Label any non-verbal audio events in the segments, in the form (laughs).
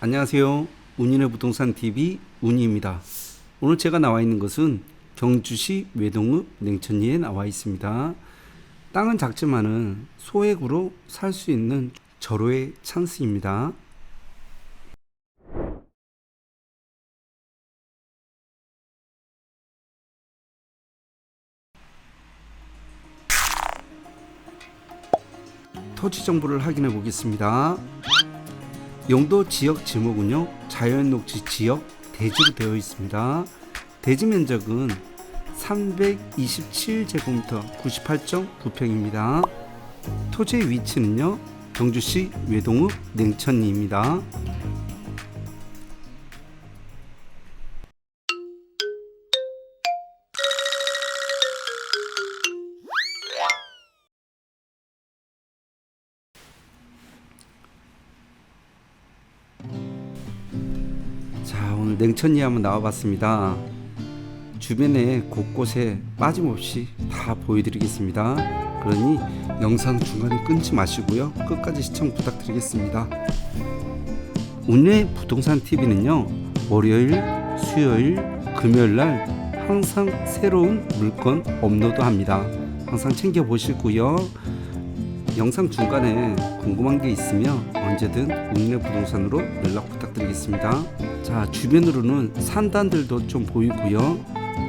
안녕하세요. 운인의 부동산 TV 운이입니다. 오늘 제가 나와 있는 것은 경주시 외동읍 냉천리에 나와 있습니다. 땅은 작지만은 소액으로 살 수 있는 절호의 찬스입니다. 토지 정보를 확인해 보겠습니다. 용도 지역 지목은요 자연 녹지 지역 대지로 되어 있습니다. 대지 면적은 327제곱미터 98.9평입니다. 토지의 위치는요 경주시 외동읍 냉천리입니다. 자 오늘 냉천리 한번 나와봤습니다. 주변에 곳곳에 빠짐없이 다 보여드리겠습니다. 그러니 영상 중간에 끊지 마시고요. 끝까지 시청 부탁드리겠습니다. 운의 부동산 TV는요 월요일, 수요일, 금요일 날 항상 새로운 물건 업로드합니다. 항상 챙겨 보시고요. 영상 중간에 궁금한 게 있으면 언제든 운의 부동산으로 연락 부탁드리겠습니다. 자 주변으로는 산단들도 좀 보이고요.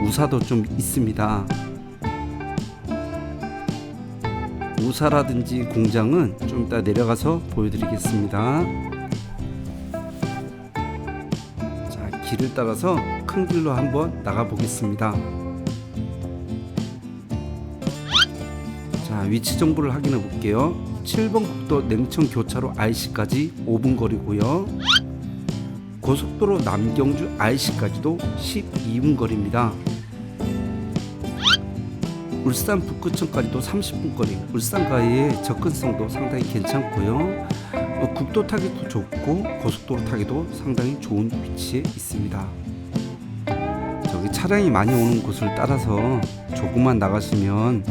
우사도 좀 있습니다. 우사라든지 공장은 좀 이따 내려가서 보여드리겠습니다. 자 길을 따라서 큰 길로 한번 나가 보겠습니다. 자 위치 정보를 확인해 볼게요 7번 국도 냉천 교차로 IC까지 5분 거리고요 고속도로 남경주 IC까지도 12분 거리입니다. 울산 북구청까지도 30분 거리. 울산과의 접근성도 상당히 괜찮고요. 어, 국도 타기도 좋고 고속도로 타기도 상당히 좋은 위치에 있습니다. 저기 차량이 많이 오는 곳을 따라서 조금만 나가시면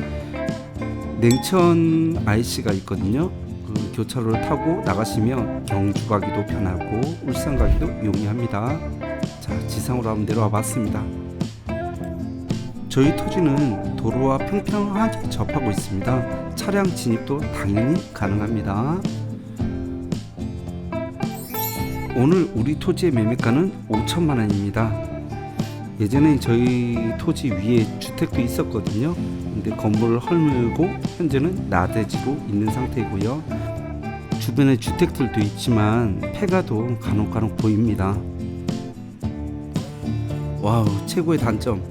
냉천 IC가 있거든요. 그 교차로를 타고 나가시면 경주 가기도 편하고 울산 가기도 용이합니다. 자, 지상으로 한번 내려와 봤습니다. 저희 토지는 도로와 평평하게 접하고 있습니다. 차량 진입도 당연히 가능합니다. 오늘 우리 토지의 매매가는 5천만 원입니다. 예전에 저희 토지 위에 주택도 있었거든요. 근데 건물을 헐물고 현재는 나대지로 있는 상태이고요. 주변에 주택들도 있지만 폐가도 간혹간혹 보입니다. 와우 최고의 단점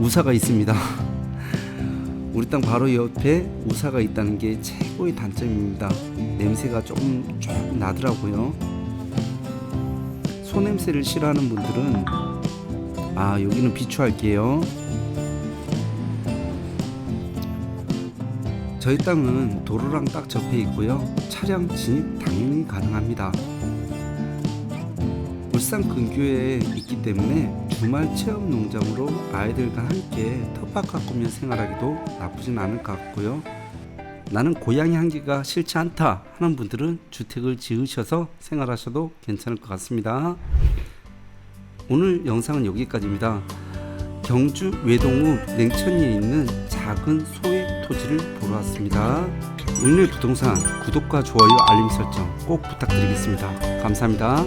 우사가 있습니다. (laughs) 우리 땅 바로 옆에 우사가 있다는 게 최고의 단점입니다. 냄새가 조금 조금 나더라고요. 소 냄새를 싫어하는 분들은 아 여기는 비추할게요. 저희 땅은 도로랑 딱 접해 있고요. 차량 진입 당연히 가능합니다. 울산 근교에 있기 때문에 주말 체험 농장으로 아이들과 함께 텃밭 가꾸며 생활하기도 나쁘진 않을 것 같고요. 나는 고양이 한 개가 싫지 않다 하는 분들은 주택을 지으셔서 생활하셔도 괜찮을 것 같습니다. 오늘 영상은 여기까지입니다. 경주 외동읍 냉천리에 있는 작은 소액 토지를 보러 왔습니다. 운일 부동산 구독과 좋아요 알림 설정 꼭 부탁드리겠습니다. 감사합니다.